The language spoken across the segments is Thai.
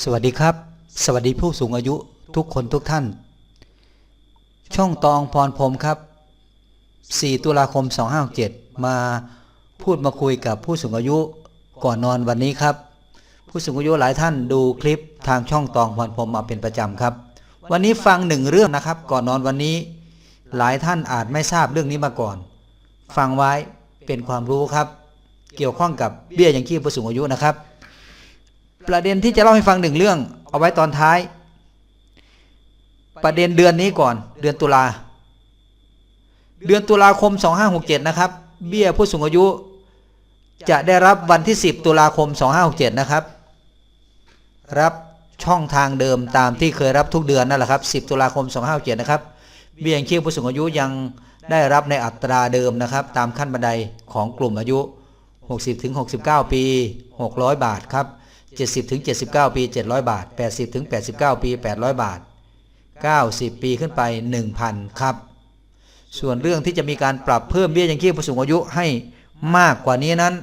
สวัสดีครับ สวัสดีผู้สูงอายุทุกคนทุกท่าน ช่องตองพรพรมครับ 4 ตุลาคม 2567มาพูดมาคุยกับผู้สูงอายุก่อนนอนวันนี้ครับ ผู้สูงอายุหลายท่านดูคลิปทางช่องตองพรพรมมาเป็นประจำครับ วันนี้ฟังหนึ่งเรื่องนะครับ ก่อนนอนวันนี้ หลายท่านอาจไม่ทราบเรื่องนี้มาก่อน ฟังไว้เป็นความรู้ครับ เกี่ยวข้องกับเบี้ยยังชีพผู้สูงอายุนะครับ ประเด็นที่จะเล่าให้ฟังหนึ่งเรื่อง เอาไว้ตอนท้าย ประเด็นเดือนนี้ก่อน เดือนตุลา เดือนตุลาคม 2567 นะครับ เบี้ยผู้สูงอายุ จะได้รับวันที่ 10 ตุลาคม 2567 นะครับ รับช่องทางเดิมตามที่เคยรับทุกเดือนนั่นแหละครับ 10 ตุลาคม 2567 นะครับ เบี้ยยังชีพผู้สูงอายุยังได้รับในอัตราเดิมนะครับ ตามขั้นบันไดของกลุ่มอายุ 60-69 ปี 600 บาทครับ 70ถึง79 ปี 700 บาท 80ถึง89 ปี 800 บาท 90 ปีขึ้นไป 1,000 ครับ ส่วนเรื่องที่จะมีการปรับเพิ่มเบี้ยยังชีพผู้สูงอายุให้มากกว่านี้นั้น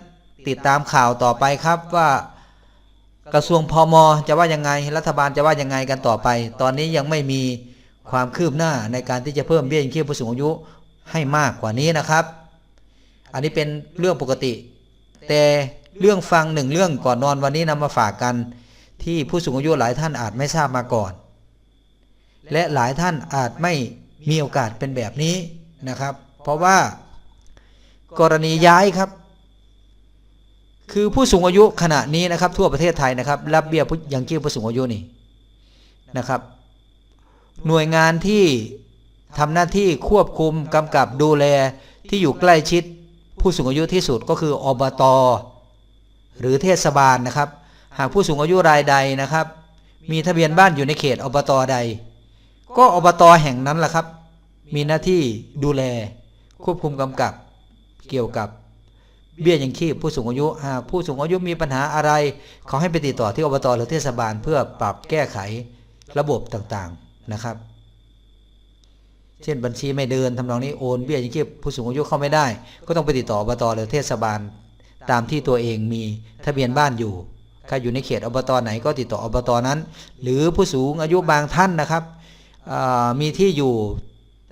ติดตามข่าวต่อไปครับว่ากระทรวงพมจะว่ายังไงรัฐบาลจะว่ายังไงกันต่อไป ตอนนี้ยังไม่มีความคืบหน้าในการที่จะเพิ่มเบี้ยยังชีพผู้สูงอายุให้มากกว่านี้นะครับ อันนี้เป็นเรื่องปกติ แต่ เรื่องฟังหนึ่งเรื่องก่อนนอนวันนี้นำมาฝากกัน ที่ผู้สูงอายุหลายท่านอาจไม่ทราบมาก่อน และหลายท่านอาจไม่มีโอกาสเป็นแบบนี้นะครับ เพราะว่า กรณีย้ายครับ คือผู้สูงอายุขณะนี้นะครับ ทั่วประเทศไทยนะครับ รับเบี้ยยังชีพผู้สูงอายุนี่นะครับ หน่วยงานที่ทำหน้าที่ควบคุมกำกับดูแลที่อยู่ใกล้ชิด ผู้สูงอายุที่สุดก็คืออบต หรือเทศบาลนะครับ หากผู้สูงอายุรายใดนะครับ มีทะเบียนบ้านอยู่ในเขตอบตใด ก็อบตแห่งนั้นแหละครับ มีหน้าที่ดูแล ควบคุมกำกับ เกี่ยวกับเบี้ยยังชีพผู้สูงอายุหากผู้สูงอายุมีปัญหาอะไร เขาให้ไปติดต่อที่อบตหรือเทศบาลเพื่อปรับแก้ไขระบบต่างๆนะครับ เช่นบัญชีไม่เดินทำนองนี้โอนเบี้ยยังชีพผู้สูงอายุเข้าไม่ได้ ก็ต้องไปติดต่ออบตหรือเทศบาล ตามที่ตัวเองมีทะเบียนบ้านอยู่ใครอยู่ในเขตอบตไหนก็ติดต่ออบตนั้น หรือผู้สูงอายุบางท่านนะครับมีที่อยู่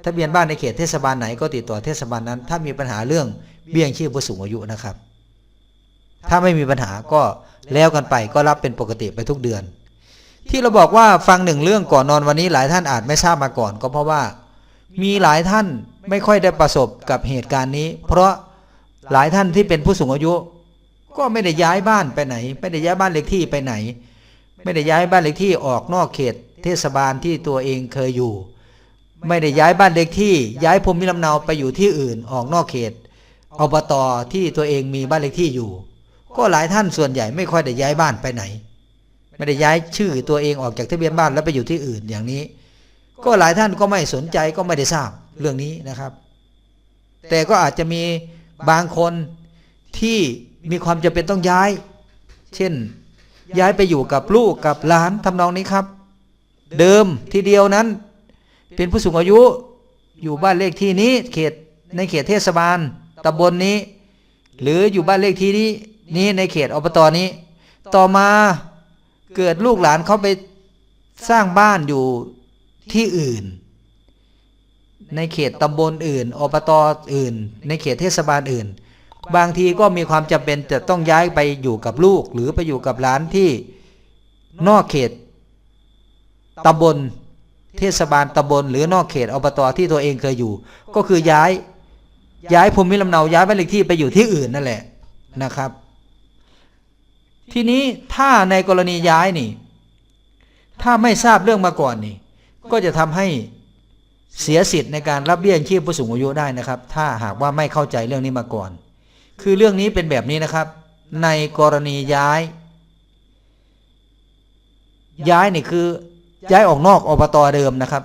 ทะเบียนบ้านในเขตเทศบาลไหนก็ติดต่อเทศบาลนั้น ถ้ามีปัญหาเรื่องเบี้ยยังชีพผู้สูงอายุนะครับ ถ้าไม่มีปัญหาก็แล้วกันไปก็รับเป็นปกติไปทุกเดือน ที่เราบอกว่าฟังหนึ่งเรื่องก่อนนอนวันนี้หลายท่านอาจไม่ทราบมาก่อน ก็เพราะว่ามีหลายท่านไม่ค่อยได้ประสบกับเหตุการณ์นี้ เพราะ หลายท่านที่เป็นผู้สูงอายุ ก็ไม่ได้ย้ายบ้านไปไหน ไม่ได้ย้ายบ้านเลขที่ไปไหน ไม่ได้ย้ายบ้านเลขที่ออกนอกเขต เทศบาลที่ตัวเองเคยอยู่ ไม่ได้ย้ายบ้านเลขที่ ย้ายภูมิลำเนาไปอยู่ที่อื่นออกนอกเขตอบตที่ตัวเองมีบ้านเลขที่อยู่ ก็หลายท่านส่วนใหญ่ไม่ค่อยได้ย้ายบ้านไปไหน ไม่ได้ย้ายชื่อตัวเองออกจากทะเบียนบ้านแล้วไปอยู่ที่อื่นอย่างนี้ ก็หลายท่านก็ไม่สนใจก็ไม่ได้ทราบเรื่องนี้นะครับ แต่ก็อาจจะมี บางคนที่มีความจำเป็นต้องย้าย เช่น ย้ายไปอยู่กับลูกกับหลานทำนองนี้ครับ เดิมทีเดียวนั้น เป็นผู้สูงอายุอยู่บ้านเลขที่นี้เขตในเขตเทศบาลตำบลนนี้ หรืออยู่บ้านเลขที่นี้นี้ในเขตอบตนี้ ต่อมาเกิดลูกหลานเขาไปสร้างบ้านอยู่ที่อื่น ในเขตตำบลอื่น อบตอื่น ในเขตเทศบาลอื่น บางทีก็มีความจำเป็นจะต้องย้ายไปอยู่กับลูก หรือไปอยู่กับหลานที่นอกเขตตำบลเทศบาลตำบลหรือนอกเขตอบตที่ตัวเองเคยอยู่ ก็คือย้ายย้ายภูมิลำเนาย้ายบ้านเลขที่ไปอยู่ที่อื่นนั่นแหละนะครับ ทีนี้ถ้าในกรณีย้ายนี่ ถ้าไม่ทราบเรื่องมาก่อนนี่ ก็จะทำให้ เสียสิทธิ์ในการรับเบี้ยยังชีพผู้สูงอายุได้นะครับ ถ้าหากว่าไม่เข้าใจเรื่องนี้มาก่อน คือเรื่องนี้เป็นแบบนี้นะครับ ในกรณีย้าย ย้ายนี่คือย้ายออกนอกอบตเดิมนะครับ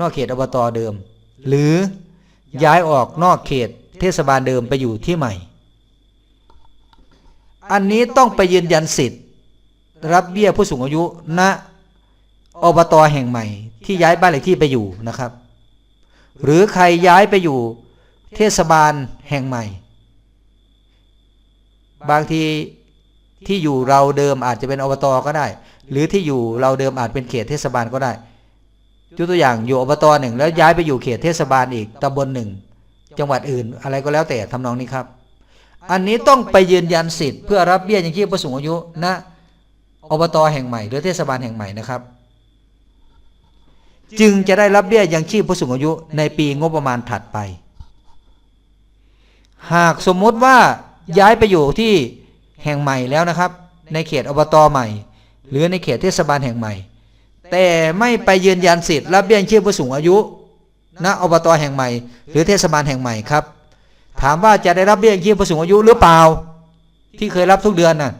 นอกเขตอบตเดิม หรือย้ายออกนอกเขตเทศบาลเดิมไปอยู่ที่ใหม่ อันนี้ต้องไปยืนยันสิทธิ์ รับเบี้ยผู้สูงอายุณะ อบตแห่งใหม่ ที่ย้ายบ้านเลขที่ไปอยู่นะครับ หรือใครย้ายไปอยู่ เทศบาลแห่งใหม่ บางทีที่อยู่เราเดิมอาจจะเป็นอบตก็ได้ หรือที่อยู่เราเดิมอาจเป็นเขตเทศบาลก็ได้ยกตัวอย่างอยู่อบตหนึ่งแล้วย้ายไปอยู่เขตเทศบาลอีกตำบลหนึ่งจังหวัดอื่นอะไรก็แล้วแต่ทำนองนี้ครับ อันนี้ต้องไปยืนยันสิทธิ์เพื่อรับเบี้ยยังชีพผู้สูงอายุณอบตแห่งใหม่หรือเทศบาลแห่งใหม่นะครับ จึงจะได้รับเบี้ยยังชีพผู้สูงอายุในปีงบประมาณถัดไป หากสมมติว่าย้ายไปอยู่ที่แห่งใหม่แล้วนะครับ ในเขตอบตใหม่ หรือในเขตเทศบาลแห่งใหม่ แต่ไม่ไปยืนยันสิทธิ์รับเบี้ยยังชีพผู้สูงอายุณอบตแห่งใหม่ หรือเทศบาลแห่งใหม่ครับ ถามว่าจะได้รับเบี้ยยังชีพผู้สูงอายุหรือเปล่า ที่เคยรับทุกเดือนน่ะ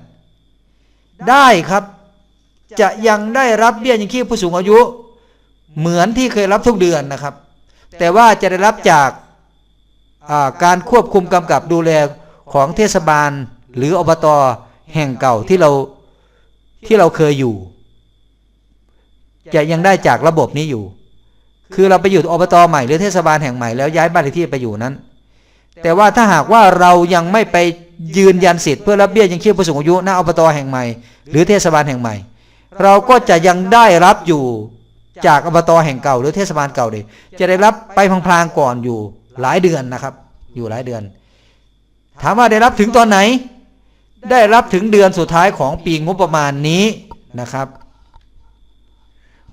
ได้ครับ จะยังได้รับเบี้ยยังชีพผู้สูงอายุ เหมือนที่เคยรับทุกเดือนนะครับ แต่ว่าจะได้รับจากอ่าการควบคุมกำกับดูแลของเทศบาลหรืออบตแห่งเก่าที่เราที่เราเคยอยู่ จะยังได้จากระบบนี้อยู่ คือเราไปอยู่อบตใหม่หรือเทศบาลแห่งใหม่แล้วย้ายบ้านเลขที่ไปอยู่นั้น แต่ว่าถ้าหากว่าเรายังไม่ไปยืนยันสิทธิ์เพื่อรับเบี้ยยังชีพผู้สูงอายุณอบตแห่งใหม่ หรือเทศบาลแห่งใหม่ เราก็จะยังได้รับอยู่ จากอบตแห่งเก่า หรือเทศบาลเก่าเลยจะได้รับไปพลางๆก่อนอยู่หลายเดือนนะครับ อยู่หลายเดือน ถามว่าได้รับถึงตอนไหน ได้รับถึงเดือนสุดท้ายของปีงบประมาณนี้นะครับ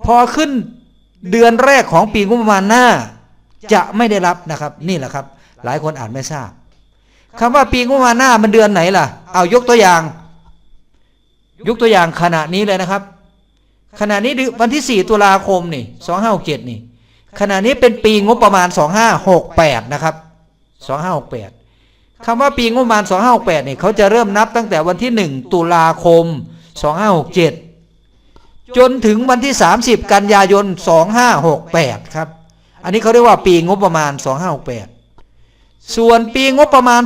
พอขึ้นเดือนแรกของปีงบประมาณหน้า จะไม่ได้รับนะครับ นี่แหละครับ หลายคนอาจไม่ทราบคำว่าปีงบประมาณหน้ามันเดือนไหนล่ะ เอายกตัวอย่าง ยกตัวอย่างขณะนี้เลยนะครับ ขณะนี้วันที่ 4 ตุลาคมนี่2567นี่ ขณะนี้เป็นปีงบประมาณ2568นะครับ2568คำว่าปีงบประมาณ2568นี่เขาจะเริ่มนับตั้งแต่วันที่1ตุลาคม2567จนถึงวันที่ 30 กันยายน 2568 ครับ อันนี้เขาเรียกว่าปีงบประมาณ 2568 ส่วนปีงบประมาณ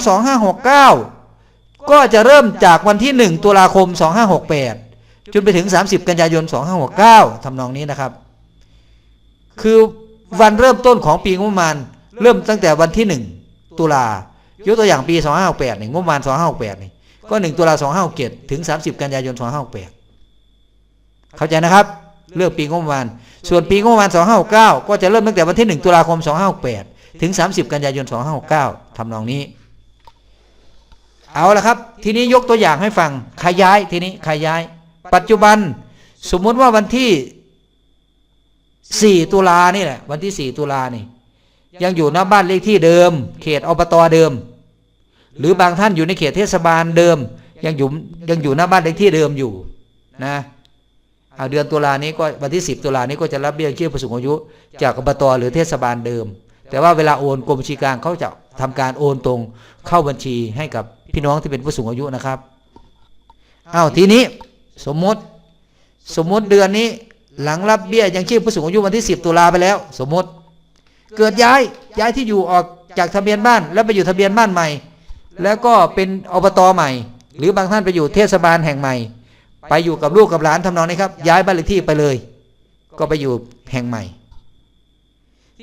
2569 ก็จะเริ่มจากวันที่ 1 ตุลาคม 2568 จนไปถึง 30 กันยายน 2569ทำนองนี้นะครับ คือวันเริ่มต้นของปีงบประมาณ เริ่มตั้งแต่วันที่ 1 ตุลายกตัวอย่างปี 2568นี่งบประมาณ 2568นี่ก็ 1 ตุลา2567ถึง 30 กันยายน 2568 เข้าใจนะครับเริ่มปีงบประมาณ ส่วนปีงบประมาณ 2569 ก็จะเริ่มตั้งแต่วันที่ 1 ตุลาคม 2568 ถึง 30 กันยายน 2569ทำนองนี้ เอาละครับ ทีนี้ยกตัวอย่างให้ฟังขยายทีนี้ขยาย ปัจจุบันสมมุติว่าวันที่4ตุลานี่แหละ วันที่4ตุลานี่ ยังอยู่หน้าบ้านเลขที่เดิม เขตอบตเดิม หรือบางท่านอยู่ในเขตเทศบาลเดิม ยังอยู่ยังอยู่หน้าบ้านเลขที่เดิมอยู่นะเอาเดือนตุลานี้ก็วันที่10ตุลานี้ก็จะรับเบี้ยยังชีพผู้สูงอายุ จากอบตหรือเทศบาลเดิม แต่ว่าเวลาโอนกรมบัญชีกลางเขาจะทำการโอนตรงเข้าบัญชีให้กับพี่น้องที่เป็นผู้สูงอายุนะครับอ้าวทีนี้ สมมติ สมมติเดือนนี้ หลังรับเบี้ยยังชีพผู้สูงอายุวันที่ 10 ตุลาไปแล้ว สมมติ เกิดย้ายย้ายที่อยู่ออกจากทะเบียนบ้าน แล้วไปอยู่ทะเบียนบ้านใหม่ แล้วก็เป็นอบตใหม่ หรือบางท่านไปอยู่เทศบาลแห่งใหม่ ไปอยู่กับลูกกับหลานทำนองนี้ครับ ย้ายบ้านเลขที่ไปเลย ก็ไปอยู่แห่งใหม่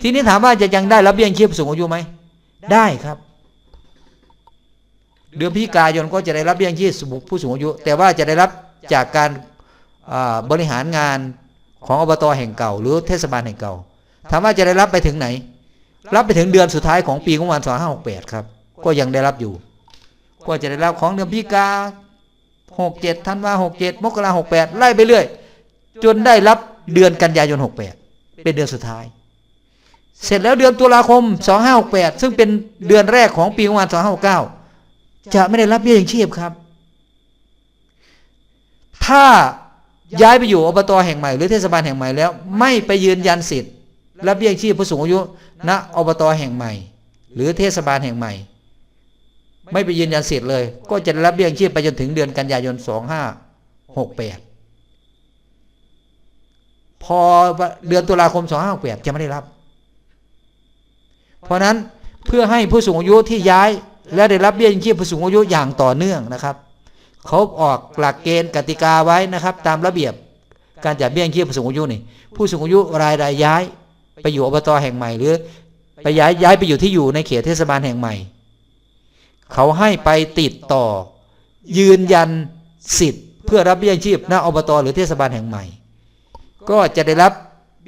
ทีนี้ถามว่าจะยังได้รับเบี้ยยังชีพผู้สูงอายุไหมได้ครับเดือนพฤศจิกายนก็จะได้รับเบี้ยยังชีพผู้สูงอายุ แต่ว่าจะได้รับ จากการบริหารงานของอบตแห่งเก่า หรือเทศบาลแห่งเก่าถามว่าจะได้รับไปถึงไหน รับไปถึงเดือนสุดท้ายของปีงบประมาณ2568ครับ ก็ยังได้รับอยู่ ก็จะได้รับของเดือนพิกา67ธันวา67มกรา68ไล่ไปเรื่อย จนได้รับเดือนกันยายน68เป็นเดือนสุดท้าย เสร็จแล้วเดือนตุลาคม2568ซึ่งเป็นเดือนแรกของปีงบประมาณ2569จะไม่ได้รับเบี้ยยังชีพครับ ถ้าย้ายไปอยู่อบตแห่งใหม่หรือเทศบาลแห่งใหม่แล้ว ไม่ไปยืนยันสิทธิ์รับเบี้ยยังชีพผู้สูงอายุณอบตแห่งใหม่ หรือเทศบาลแห่งใหม่ ไม่ไปยืนยันสิทธิ์เลย ก็จะรับเบี้ยยังชีพไปจนถึงเดือนกันยายน 2568 พอเดือนตุลาคม 2568 จะไม่ได้รับ เพราะนั้นเพื่อให้ผู้สูงอายุที่ย้ายและได้รับเบี้ยยังชีพผู้สูงอายุอย่างต่อเนื่องนะครับ เขาออกหลักเกณฑ์กติกาไว้นะครับ ตามระเบียบการจัดเบี้ยยังชีพผู้สูงอายุนี่ผู้สูงอายุรายใดย้าย ไปอยู่อบตแห่งใหม่หรือ ไปย้ายย้ายไปอยู่ที่อยู่ในเขตเทศบาลแห่งใหม่ เขาให้ไปติดต่อ ยืนยันสิทธิ์ เพื่อรับเบี้ยงชีพณอบตหรือเทศบาลแห่งใหม่ ก็จะได้รับ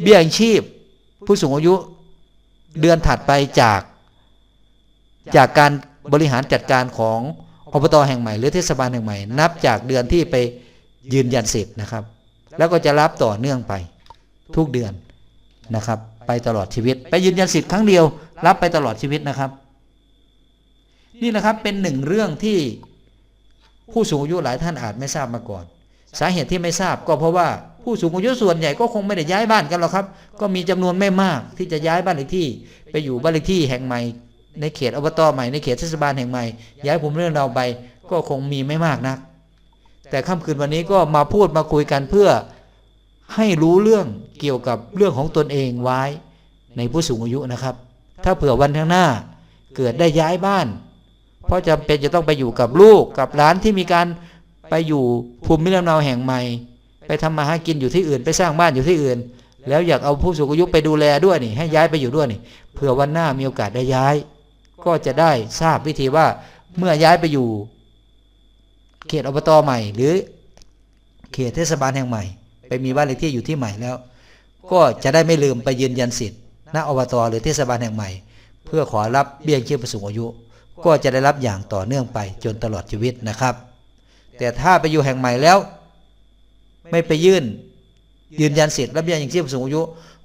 เบี้ยงชีพ ผู้สูงอายุเดือนถัดไปจาก จากการบริหารจัดการของ อบตแห่งใหม่หรือเทศบาลแห่งใหม่ นับจากเดือนที่ไปยืนยันสิทธิ์นะครับ แล้วก็จะรับต่อเนื่องไปทุกเดือนนะครับ ไปตลอดชีวิต ไปยืนยันสิทธิ์ครั้งเดียว รับไปตลอดชีวิตนะครับ นี่นะครับเป็นหนึ่งเรื่องที่ผู้สูงอายุหลายท่านอาจไม่ทราบมาก่อน สาเหตุที่ไม่ทราบก็เพราะว่าผู้สูงอายุส่วนใหญ่ก็คงไม่ได้ย้ายบ้านกันหรอกครับ ก็มีจำนวนไม่มากที่จะย้ายบ้านเลขที่ ไปอยู่บ้านเลขที่แห่งใหม่ ในเขตอบตใหม่ในเขตเทศบาลแห่งใหม่ ย้ายภูมิเรื่องเราไปก็คงมีไม่มากนัก แต่ค่ำคืนวันนี้ก็มาพูดมาคุยกันเพื่อให้รู้เรื่องเกี่ยวกับเรื่องของตนเองไว้ในผู้สูงอายุนะครับ ถ้าเผื่อวันข้างหน้าเกิดได้ย้ายบ้าน เพราะจำเป็นจะต้องไปอยู่กับลูกกับหลานที่มีการไปอยู่ภูมิลำเนาแห่งใหม่ ไปทำมาหากินอยู่ที่อื่น ไปสร้างบ้านอยู่ที่อื่น แล้วอยากเอาผู้สูงอายุไปดูแลด้วยนี่ให้ย้ายไปอยู่ด้วยนี่เผื่อวันหน้ามีโอกาสได้ย้าย ก็จะได้ทราบวิธีว่าเมื่อย้ายไปอยู่ เขตอบตใหม่ หรือเขตเทศบาลแห่งใหม่ ไปมีบ้านเลขที่อยู่ที่ใหม่แล้ว ก็จะได้ไม่ลืมไปยืนยันสิทธิ์ณอบตหรือเทศบาลแห่งใหม่ เพื่อขอรับเบี้ยยังชีพผู้สูงอายุ ก็จะได้รับอย่างต่อเนื่องไปจนตลอดชีวิตนะครับ แต่ถ้าไปอยู่แห่งใหม่แล้ว ไม่ไปยื่นยืนยันสิทธิ์รับเบี้ยยังชีพผู้สูงอายุ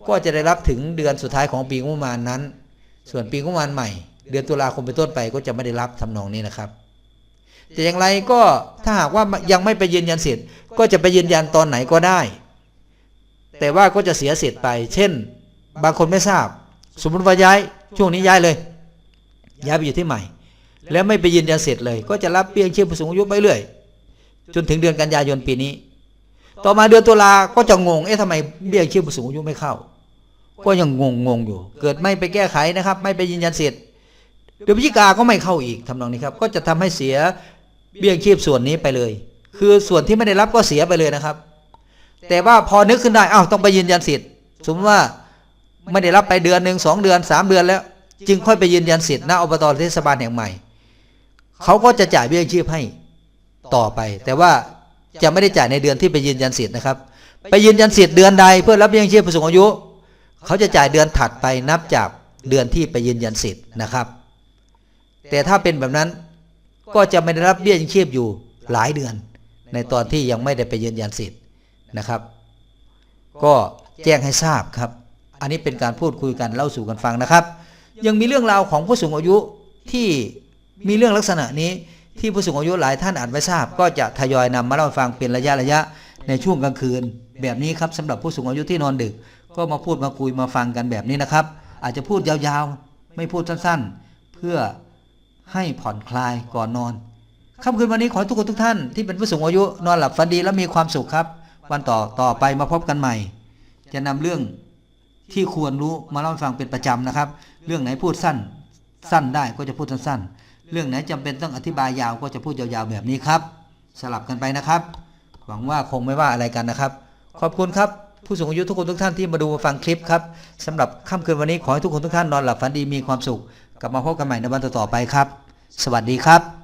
ก็จะได้รับถึงเดือนสุดท้ายของปีงบประมาณนั้น ส่วนปีงบประมาณใหม่ เดือนตุลาคมเป็นต้นไปก็จะไม่ได้รับทำนองนี้นะครับแต่อย่างไรก็ถ้าหากว่ายังไม่ไปยืนยันสิทธิ์ก็จะไปยืนยันตอนไหนก็ได้ แต่ว่าก็จะเสียสิทธิ์ไป เช่น บางคนไม่ทราบ สมมติว่าย้ายช่วงนี้ย้ายเลย ย้ายไปอยู่ที่ใหม่ แล้วไม่ไปยืนยันสิทธิ์เลย ก็จะรับเบี้ยยังชีพผู้สูงอายุไปเรื่อย จนถึงเดือนกันยายนปีนี้ ต่อมาเดือนตุลาก็จะงงเอ๊ะทำไมเบี้ยยังชีพผู้สูงอายุไม่เข้า ก็ยังงงงงอยู่ เกิดไม่ไปแก้ไขนะครับ ไม่ไปยืนยันสิทธิ์ เดือนพฤศจิกาก็ไม่เข้าอีกทำนองนี้ครับ ก็จะทำให้เสียเบี้ยยังชีพส่วนนี้ไปเลย คือส่วนที่ไม่ได้รับก็เสียไปเลยนะครับ แต่ว่าพอนึกขึ้นได้อ้าวต้องไปยืนยันสิทธิ์ สมมติว่าไม่ได้รับไปเดือนหนึ่งสองเดือนสามเดือนแล้ว จึงค่อยไปยืนยันสิทธิ์ณอบตเทศบาลแห่งใหม่เขาก็จะจ่ายเบี้ยยังชีพให้ต่อไป แต่ว่าจะไม่ได้จ่ายในเดือนที่ไปยืนยันสิทธิ์นะครับ ไปยืนยันสิทธิ์เดือนใดเพื่อรับเบี้ยยังชีพผู้สูงอายุ เขาจะจ่ายเดือนถัดไปนับจากเดือนที่ไปยืนยันสิทธิ์นะครับ แต่ถ้าเป็นแบบนั้นก็จะไม่ได้รับเบี้ยยังชีพอยู่หลายเดือน ในตอนที่ยังไม่ได้ไปยืนยันสิทธิ์นะครับ ก็แจ้งให้ทราบครับ อันนี้เป็นการพูดคุยกันเล่าสู่กันฟังนะครับ ยังมีเรื่องราวของผู้สูงอายุที่มีเรื่องลักษณะนี้ที่ผู้สูงอายุหลายท่านอาจไม่ทราบ ก็จะทยอยนำมาเล่าฟังเป็นระยะระยะในช่วงกลางคืน แบบนี้ครับสำหรับผู้สูงอายุที่นอนดึก ก็มาพูดมาคุยมาฟังกันแบบนี้นะครับ อาจจะพูดยาวๆ ไม่พูดสั้นๆ เพื่อ ให้ผ่อนคลายก่อนนอนค่ำคืนวันนี้ขอให้ทุกคนทุกท่านที่เป็นผู้สูงอายุนอนหลับฝันดีและมีความสุขครับ วันต่อต่อไปมาพบกันใหม่ จะนำเรื่องที่ควรรู้มาเล่าให้ฟังเป็นประจำนะครับ เรื่องไหนพูดสั้น สั้นได้ก็จะพูดสั้นๆ เรื่องไหนจำเป็นต้องอธิบายยาวก็จะพูดยาวๆแบบนี้ครับ สลับกันไปนะครับ หวังว่าคงไม่ว่าอะไรกันนะครับ ขอบคุณครับ ผู้สูงอายุทุกคนทุกท่านที่มาดูมาฟังคลิปครับสำหรับค่ำคืนวันนี้ขอให้ทุกคนทุกท่านนอนหลับฝันดีมีความสุข กลับมาพบกันใหม่ในวันต่อๆไปครับ สวัสดีครับ